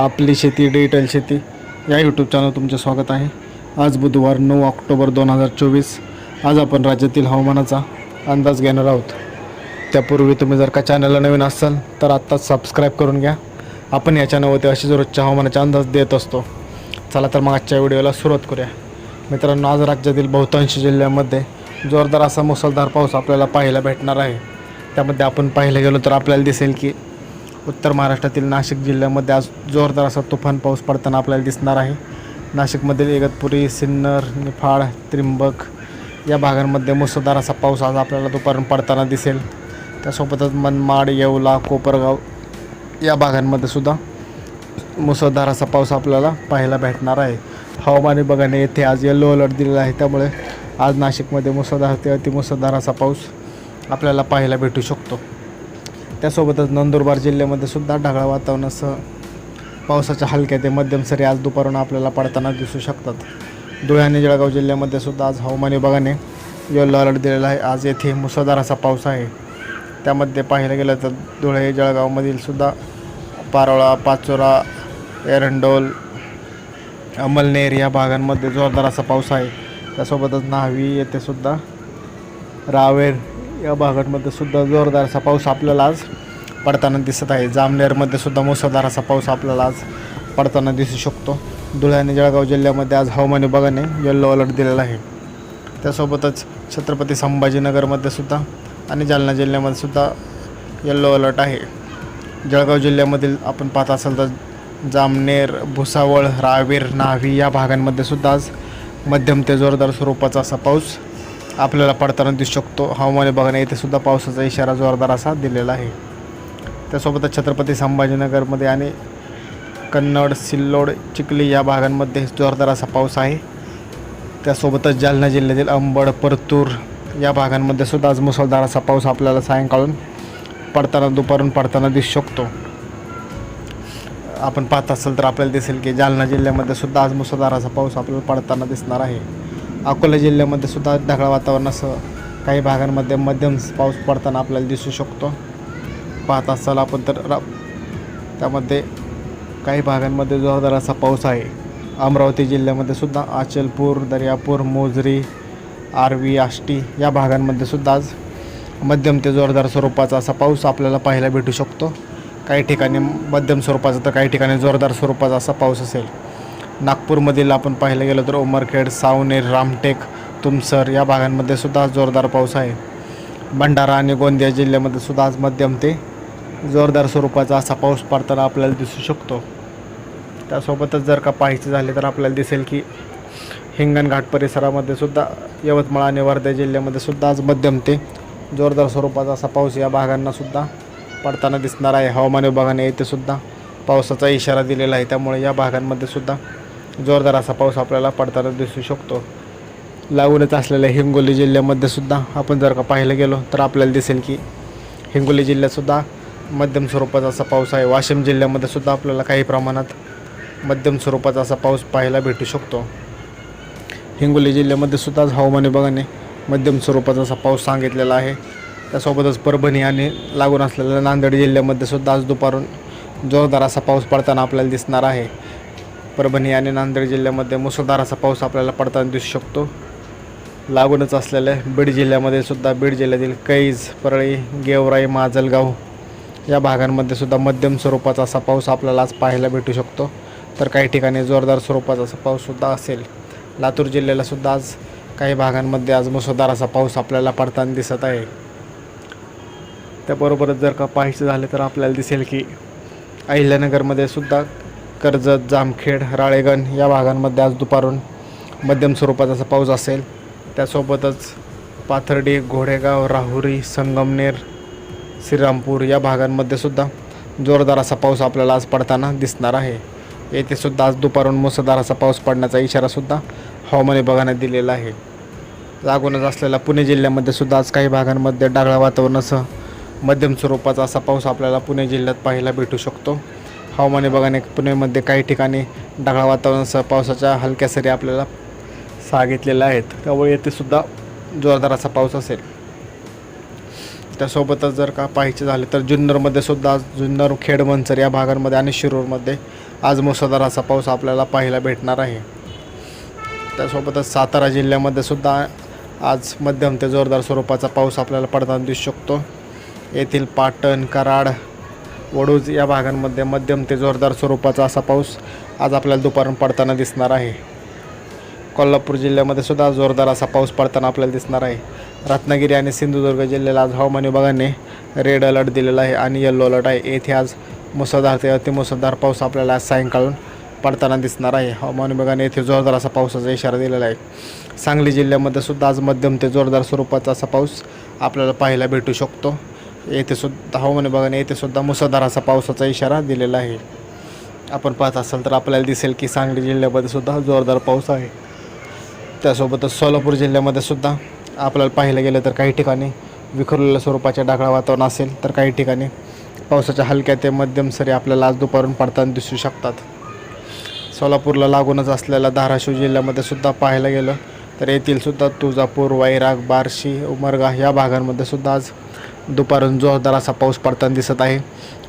आपली शेती डिजिटल शेती. या यूट्यूब चॅनल तुमचे स्वागत आहे. आज बुधवार नऊ ऑक्टोबर दोन हजार चोवीस. आज आपण राज्यातील हवामानाचा अंदाज घेणार आहोत. त्यापूर्वी तुम्ही जर का चॅनलला नवीन असाल तर आत्ताच सबस्क्राईब करून घ्या. आपण या चॅनलवरती अशीच रोजच्या हवामानाचा अंदाज देत असतो. चला तर मग आजच्या व्हिडिओला सुरुवात करूया. मित्रांनो आज राज्यातील बहुतांश जिल्ह्यामध्ये जोरदार असा मुसळधार पाऊस आपल्याला पाहायला भेटणार आहे. त्यामध्ये आपण पाहायला गेलो तर आपल्याला दिसेल की उत्तर महाराष्ट्रातील नाशिक जिल्ह्यामध्ये आज जोरदार असा तुफान पाऊस पडताना आपल्याला दिसणार आहे. नाशिकमधील इगतपुरी सिन्नर निफाड त्रिंबक या भागांमध्ये मुसळधार असा पाऊस आज आपल्याला दुपारून पडताना दिसेल. त्यासोबतच मनमाड येवला कोपरगाव या भागांमध्ये सुद्धा मुसळधार असा पाऊस आपल्याला पाहायला भेटणार आहे. हवामान विभागाने येथे आज येलो अलर्ट दिलेला आहे. त्यामुळे आज नाशिकमध्ये मुसळधार ते अतिमुसळधार असा पाऊस आपल्याला पाहायला भेटू शकतो. त्यासोबतच नंदुरबार जिल्ह्यामध्ये सुद्धा ढगाळ वातावरणासह पावसाच्या हलक्या ते मध्यम सरी आज दुपारून आपल्याला पडताना दिसू शकतात. धुळे आणि जळगाव जिल्ह्यामध्ये सुद्धा आज हवामान विभागाने येल्लो अलर्ट दिलेला आहे. आज येथे मुसळधार असा पाऊस आहे. त्यामध्ये पाहायला गेलं तर धुळे जळगावमधील सुद्धा पारोळा पाचोरा एरंडोल अमलनेर या भागांमध्ये जोरदार असा पाऊस आहे. त्यासोबतच न्हावी येथे सुद्धा रावेर या भागांमध्ये सुद्धा जोरदार असा पाऊस आपल्याला आज पडताना दिसत आहे. जामनेरमध्ये सुद्धा मुसळधार असा पाऊस आपल्याला आज पडताना दिसू शकतो. धुळे आणि जळगाव जिल्ह्यामध्ये आज हवामान विभागाने येल्लो अलर्ट दिलेला आहे. त्यासोबतच छत्रपती संभाजीनगरमध्ये सुद्धा आणि जालना जिल्ह्यामध्ये सुद्धा येल्लो अलर्ट आहे. जळगाव जिल्ह्यामधील आपण पाहत असाल तर जामनेर भुसावळ रावेर न्हावी या भागांमध्ये सुद्धा आज मध्यम ते जोरदार स्वरूपाचा असा पाऊस आपल्याला पडताना दिसू शकतो. हवामान विभागाने येथे सुद्धा पावसाचा इशारा जोरदार असा दिलेला आहे. त्यासोबतच छत्रपती संभाजीनगरमध्ये आणि कन्नड सिल्लोड चिखली या भागांमध्ये जोरदार असा पाऊस आहे. त्यासोबतच जालना जिल्ह्यातील अंबड परतूर या भागांमध्ये सुद्धा आज मुसळधार असा पाऊस आपल्याला सायंकाळून पडताना दुपारून पडताना दिसू शकतो. आपण पाहत असाल तर आपल्याला दिसेल की जालना जिल्ह्यामध्ये सुद्धा आज मुसळधार असा पाऊस आपल्याला पडताना दिसणार आहे. अकोला जिल्ह्यामध्ये सुद्धा ढगाळ वातावरणासह काही भागांमध्ये मध्यम पाऊस पडताना आपल्याला दिसू शकतो. पाहत असाल आपण तर रा त्यामध्ये काही भागांमध्ये जोरदार असा पाऊस आहे. अमरावती जिल्ह्यामध्ये सुद्धा अचलपूर दर्यापूर मोजरी आर्वी आष्टी या भागांमध्ये सुद्धा आज मध्यम ते जोरदार स्वरूपाचा असा पाऊस आपल्याला पाहायला भेटू शकतो. काही ठिकाणी मध्यम स्वरूपाचा तर काही ठिकाणी जोरदार स्वरूपाचा असा पाऊस असेल. नागपूरमधील आपण पाहायला गेलो तर उमरखेड सावनेर रामटेक तुमसर या भागांमध्ये सुद्धा आज जोरदार पाऊस आहे. भंडारा आणि गोंदिया जिल्ह्यामध्ये सुद्धा आज मध्यम ते जोरदार स्वरूपाचा असा पाऊस पडताना आपल्याला दिसू शकतो. त्यासोबतच जर का पाहायचे झाले तर आपल्याला दिसेल की हिंगणघाट परिसरामध्ये सुद्धा यवतमाळ आणि वर्धा जिल्ह्यामध्ये सुद्धा आज मध्यम ते जोरदार स्वरूपाचा असा पाऊस या भागांना सुद्धा पडताना दिसणार आहे. हवामान विभागाने येथे सुद्धा पावसाचा इशारा दिलेला आहे. त्यामुळे या भागांमध्ये सुद्धा जोरदार असा पाऊस आपल्याला पडताना दिसू शकतो. लागूनच असलेल्या हिंगोली जिल्ह्यामध्ये सुद्धा आपण जर का पाहायला गेलो तर आपल्याला दिसेल की हिंगोली जिल्ह्यातसुद्धा मध्यम स्वरूपाचा असा पाऊस आहे. वाशिम जिल्ह्यामध्ये सुद्धा आपल्याला काही प्रमाणात मध्यम स्वरूपाचा असा पाऊस पाहायला भेटू शकतो. हिंगोली जिल्ह्यामध्ये सुद्धा आज हवामान विभागाने मध्यम स्वरूपाचा असा पाऊस सांगितलेला आहे. त्यासोबतच परभणी आणि लागून असलेल्या नांदेड जिल्ह्यामध्ये सुद्धा आज दुपारून जोरदार असा पाऊस पडताना आपल्याला दिसणार आहे. परभणी आणि नांदेड जिल्ह्यामध्ये मुसळधार असा पाऊस आपल्याला पडताना दिसू शकतो. लागूनच असलेल्या बीड जिल्ह्यामध्ये सुद्धा बीड जिल्ह्यातील कैज परळी गेवराई माजलगाव या भागांमध्ये सुद्धा मध्यम स्वरूपाचा असा पाऊस आपल्याला आज पाहायला भेटू शकतो. तर काही ठिकाणी जोरदार स्वरूपाचा असा पाऊससुद्धा असेल. लातूर जिल्ह्याला सुद्धा आज काही भागांमध्ये आज मुसळधार असा पाऊस आपल्याला पडताना दिसत आहे. त्याबरोबरच जर का पाहायचं झालं तर आपल्याला दिसेल की अहिल्यानगरमध्ये सुद्धा कर्जत जामखेड राळेगण या भागांमध्ये आज दुपारून मध्यम स्वरूपाचा असा पाऊस असेल. त्यासोबतच पाथर्डी घोडेगाव राहुरी संगमनेर श्रीरामपूर या भागांमध्ये सुद्धा जोरदार असा पाऊस आपल्याला आज पडताना दिसणार आहे. येथे सुद्धा आज दुपारून मुसळधार असा पाऊस पडण्याचा इशारासुद्धा हवामान विभागाने दिलेला आहे. लागूनच असलेल्या पुणे जिल्ह्यामध्ये सुद्धा आज काही भागांमध्ये डागळा वातावरणासह मध्यम स्वरूपाचा असा पाऊस आपल्याला पुणे जिल्ह्यात पाहायला भेटू शकतो. हवामान विभागाने पुणेमध्ये काही ठिकाणी ढगाळ वातावरणासह पावसाच्या हलक्या सरी आपल्याला सांगितलेल्या आहेत. त्यामुळे येथे सुद्धा जोरदार असा पाऊस असेल. त्यासोबतच जर का पाहायचे झाले तर जुन्नरमध्ये सुद्धा आज जुन्नर खेड मंचर या भागांमध्ये आणि शिरूरमध्ये आज मुसळधार असा पाऊस आपल्याला पाहायला भेटणार आहे. त्यासोबतच सातारा जिल्ह्यामध्ये सुद्धा आज मध्यम ते जोरदार स्वरूपाचा पाऊस आपल्याला पडताना दिसू शकतो. येथील पाटण कराड वडूज या भागांमध्ये मध्यम ते जोरदार स्वरूपाचा असा पाऊस आज आपल्याला दुपारून पडताना दिसणार आहे. कोल्हापूर जिल्ह्यामध्ये सुद्धा जोरदार असा पाऊस पडताना आपल्याला दिसणार आहे. रत्नागिरी आणि सिंधुदुर्ग जिल्ह्याला आज हवामान विभागाने रेड अलर्ट दिलेला आहे आणि येल्लो अलर्ट आहे. येथे आज मुसळधार ते अतिमुसळधार पाऊस आपल्याला आज सायंकाळून पडताना दिसणार आहे. हवामान विभागाने येथे जोरदार असा पावसाचा इशारा दिलेला आहे. सांगली जिल्ह्यामध्ये सुद्धा आज मध्यम ते जोरदार स्वरूपाचा असा पाऊस आपल्याला पाहायला भेटू शकतो. येथे सुद्धा हवामान विभागाने येथे सुद्धा मुसळधार असा पावसाचा इशारा दिलेला आहे. आपण पाहत असाल तर आपल्याला दिसेल की सांगली जिल्ह्यामध्ये सुद्धा जोरदार पाऊस आहे. त्यासोबतच सोलापूर जिल्ह्यामध्ये सुद्धा आपल्याला पाहायला गेलं तर काही ठिकाणी विखुरलेल्या स्वरूपाचे ढाकळा वातावरण असेल तर काही ठिकाणी पावसाच्या हलक्या ते मध्यम सरी आपल्याला आज दुपारून पडताना दिसू शकतात. सोलापूरला लागूनच असलेल्या धाराशिव जिल्ह्यामध्ये सुद्धा पाहायला गेलं तर येथील सुद्धा तुळजापूर वैराग बार्शी उमरगा या भागांमध्ये सुद्धा आज दुपारून जोरदार असा पाऊस पडताना दिसत आहे.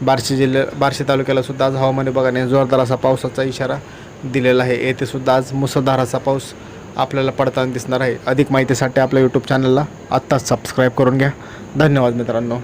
बार्शी जिल्ह्या बार्शी तालुक्याला सुद्धा आज हवामान विभागाने जोरदार असा पावसाचा इशारा दिलेला आहे. येथे सुद्धा आज मुसळधार असा पाऊस आपल्याला पडताना दिसणार आहे. अधिक माहितीसाठी आपल्या यूट्यूब चॅनलला आत्ताच सबस्क्राईब करून घ्या. धन्यवाद मित्रांनो.